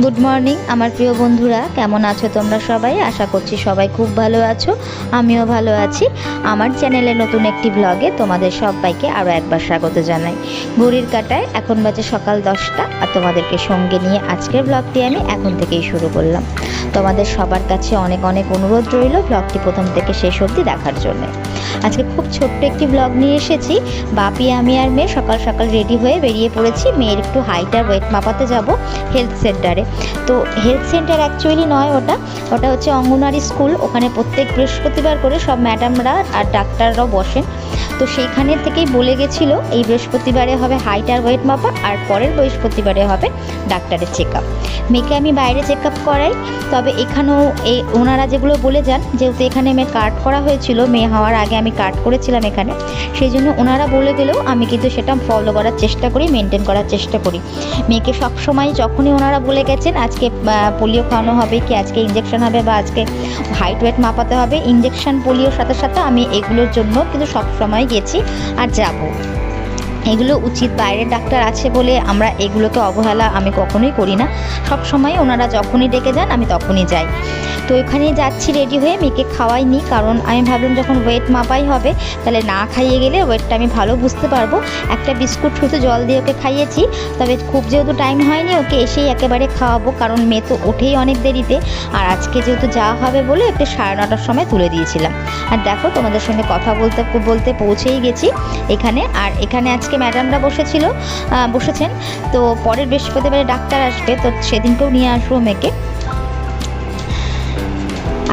Good morning আমার প্রিয় বন্ধুরা, কেমন আছো তোমরা সবাই? আশা করছি সবাই খুব ভালো আছো, আমিও ভালো আছি। আমার চ্যানেলে নতুন একটি ব্লগে তোমাদের সবাইকে আরও একবার স্বাগত জানাই। ঘড়ির কাটায় এখন বাজে সকাল দশটা, আর তোমাদেরকে সঙ্গে নিয়ে আজকের ব্লগটি আমি এখন থেকেই শুরু করলাম। তোমাদের সবার কাছে অনেক অনেক অনুরোধ রইল ব্লগটি প্রথম থেকে শেষ অবধি দেখার জন্য। আজকে খুব ছোট্ট একটি ব্লগ নিয়ে এসেছি। বাপি, আমি আর মেয়ে সকাল সকাল রেডি হয়ে বেরিয়ে পড়েছি। মেয়ের একটু হাইট আর ওয়েট মাপাতে যাব। হেলথ সেন্টারে তো হেলথ সেন্টার অ্যাকচুয়ালি নয় ওটা। ওটা হচ্ছে অঙ্গনওয়াড়ি স্কুল ওখানে প্রত্যেক বৃহস্পতিবার করে সব ম্যাডামরা আর ডাক্তাররাও বসেন। তো সেইখানে থেকেই বলে গেছিল, এই বৃহস্পতিবারে হবে হাইট আর ওয়েট মাপা আর পরের বৃহস্পতিবারে হবে ডাক্তারের চেক আপ মেয়েকে আমি বাইরে চেক আপ করাই, তবে এখানেও এই ওনারা যেগুলো বলে যান, যেহেতু এখানে মেয়ে কার্ড করা হয়েছিল, মেয়ে হওয়ার আগে আমি কার্ড করেছিলাম এখানে, সেই জন্য ওনারা বলে গেলেও আমি কিন্তু সেটা ফলো করার চেষ্টা করি মেনটেন করার চেষ্টা করি। মেয়েকে সবসময় যখনই ওনারা বলে গেছেন, আজকে পোলিও খাওয়ানো হবে কি, আজকে ইঞ্জেকশন হবে বা, আজকে হাইট ওয়েট মাপাতে হবে ইঞ্জেকশন পোলিওর সাথে সাথে আমি এগুলোর জন্য কিন্তু সবসময় গেছি আর যাব। এগুলো উচিত বাইরের ডাক্তার আছে বলে আমরা এগুলোকে অবহেলা আমি কখনোই করি না। সব সময় ওনারা যখনই ডেকে যান আমি তখনই যাই। তো ওখানে যাচ্ছি রেডি হয়ে, মেয়েকে খাওয়াইনি কারণ আমি ভাবলাম যখন ওয়েট মাপাই হবে, তাহলে না খাইয়ে গেলে ওয়েটটা আমি ভালো বুঝতে পারব। একটা বিস্কুট শুধু জল দিয়ে ওকে খাইয়েছি, তবে খুব যেহেতু টাইম হয়নি, ওকে এসেই একেবারে খাওয়াবো, কারণ মেয়ে তো ওঠেই অনেক দেরিতে। আর আজকে যেহেতু যাওয়া হবে বলে ওকে সাড়ে নটার সময় তুলে দিয়েছিলাম। আর দেখো, তোমাদের সঙ্গে কথা বলতে বলতে পৌঁছেই গেছি এখানে। আর এখানে আজকে ম্যাডামরা বসেছিল বসেছেন। তো পরের বৃহস্পতিবারে ডাক্তার আসবে, তো সেদিনকেও নিয়ে আসব মেয়েকে।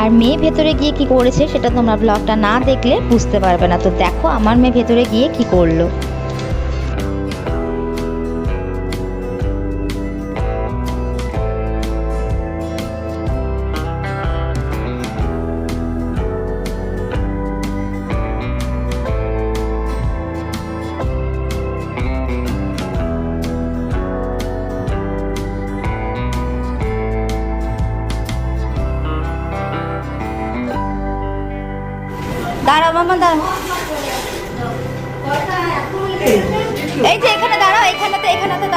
আর মেয়ে ভেতরে গিয়ে কি করেছে সেটা তোমরা ব্লগটা না দেখলে বুঝতে পারবে না। তো দেখো আমার মেয়ে ভেতরে গিয়ে কি করল। মামা দাঁড়াও এই এখানে দাঁড়াও এখানেতে এখানেতে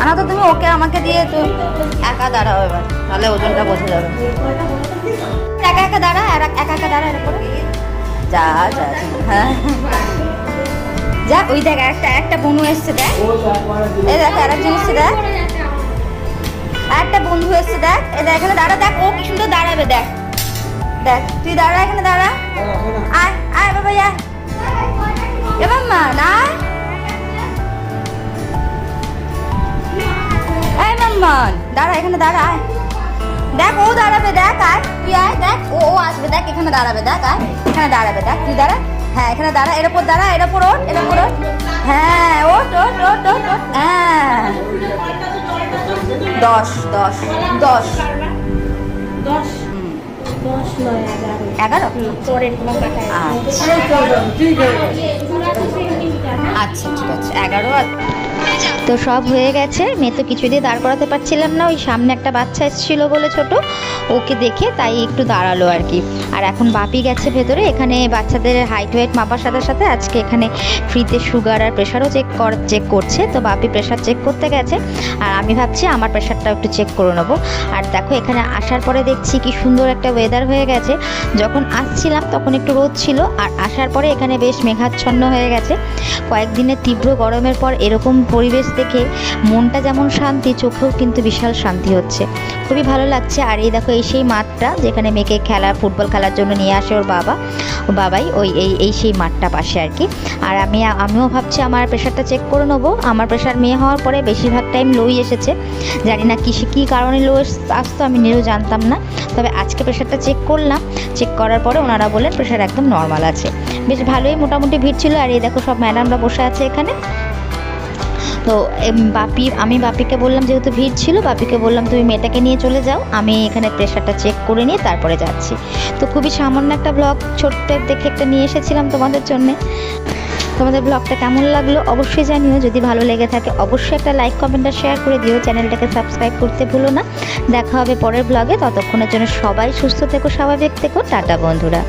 না, তো। তুমি ওকে আমাকে দিয়ে তো একা দাঁড়াও এবার তাহলে ওজনটা বোঝা যাবে। একা একা দাঁড়া আর একা একা দাঁড়া এরকম যা যা হ্যাঁ। যা ওই দেখ একটা একটা বনু এসছে দেখ। এই দেখ আরেকজন এসছে দেখ। একটা বন্ধু এসছে দেখ। এই দেখ এখানে দাঁড়া দেখ ও কি সুন্দর দাঁড়াবে দেখ। দেখ তুই দাঁড়া এখানে দাঁড়া। আয় আয় বাবা আয়। এ মাম্মা না এই দাঁড়া, এখানে দাঁড়া দেখ, ও দাঁড়াবে, দেখ, আয়। তুই আয়, দেখ, ও ও আসবে, দেখ, এখানে দাঁড়াবে, দেখ, আয়। এখানে দাঁড়াবে, দেখ, তুই দাঁড়া। হ্যাঁ এখানে দাঁড়া, এর ওপর দাঁড়া, এর ওপর ওঠ, এর ওপর ওঠ। হ্যাঁ ওঠ ওঠ ওঠ ওঠ ওঠ। হ্যাঁ। দশ দশ দশ। দশ এগারো। আচ্ছা ঠিক আছে। এগারো আর তো সব হয়ে গেছে। মেয়ে তো কিছুতেই দাঁড় করাতে পারছিলাম না। ওই সামনে একটা বাচ্চা এসেছিল বলে ছোট। ওকে দেখে তাই একটু দাঁড়াল আর কি। আর এখন বাপি গেছে ভেতরে। এখানে বাচ্চাদের হাইট ওয়েট মাপার সাথে সাথে আজকে এখানে ফ্রিতে সুগার আর প্রেশারও চেক কর চেক করছে। তো বাপি প্রেশার চেক করতে গেছে। আর আমি ভাবছি আমার প্রেশারটাও একটু চেক করে নেব। আর দেখো এখানে আসার পরে দেখছি কি সুন্দর একটা ওয়েদার হয়ে গেছে। যখন আসছিলাম তখন একটু রোদ ছিল। আর আসার পরে এখানে বেশ মেঘাচ্ছন্ন হয়ে গেছে। কয়েকদিনের তীব্র গরমের পর এরকম পরিবেশ দেখে মনটা যেমন শান্তি, চোখেও কিন্তু বিশাল শান্তি হচ্ছে। খুবই ভালো লাগছে। আর এই দেখো, এই সেই মাঠটা যেখানে মেয়েকে খেলা, ফুটবল খেলার জন্য নিয়ে আসে ওর বাবা বাবাই ওই, এই এই সেই মাঠটা পাশে আর কি। আর আমি, আমিও ভাবছি আমার প্রেশারটা চেক করে নেব। আমার প্রেশার মেয়ে হওয়ার পরে বেশিরভাগ টাইম লোই এসেছে। জানি না কিসে, কী কারণে লো আসতো আমি নিজেও জানতাম না। তবে আজকে প্রেশারটা চেক করলাম। চেক করার পরে ওনারা বললেন প্রেশার একদম নর্মাল আছে। বেশ ভালোই মোটামুটি ভিড় ছিল। আর এই দেখো, সব ম্যাডামরা বসে আছে এখানে। তো বাপি, আমি বাপিকে বললাম যেহেতু ভিড় ছিল, বাপিকে বললাম তুমি মেয়েটাকে নিয়ে চলে যাও। আমি এখানে প্রেশারটা চেক করে নিয়ে তারপরে যাচ্ছি। তো খুবই সামান্য একটা ব্লগ ছোট্ট দেখে একটা নিয়ে এসেছিলাম তোমাদের জন্যে। তোমাদের ব্লগটা কেমন লাগল অবশ্যই জানিও, যদি ভালো লেগে থাকে অবশ্যই একটা লাইক কমেন্ট আর শেয়ার করে দিও। চ্যানেলটাকে সাবস্ক্রাইব করতে ভুলো না। দেখা হবে পরের ব্লগে ততক্ষণের জন্য সবাই সুস্থ থেকো, স্বাভাবিক থেকো। টাটা, বন্ধুরা।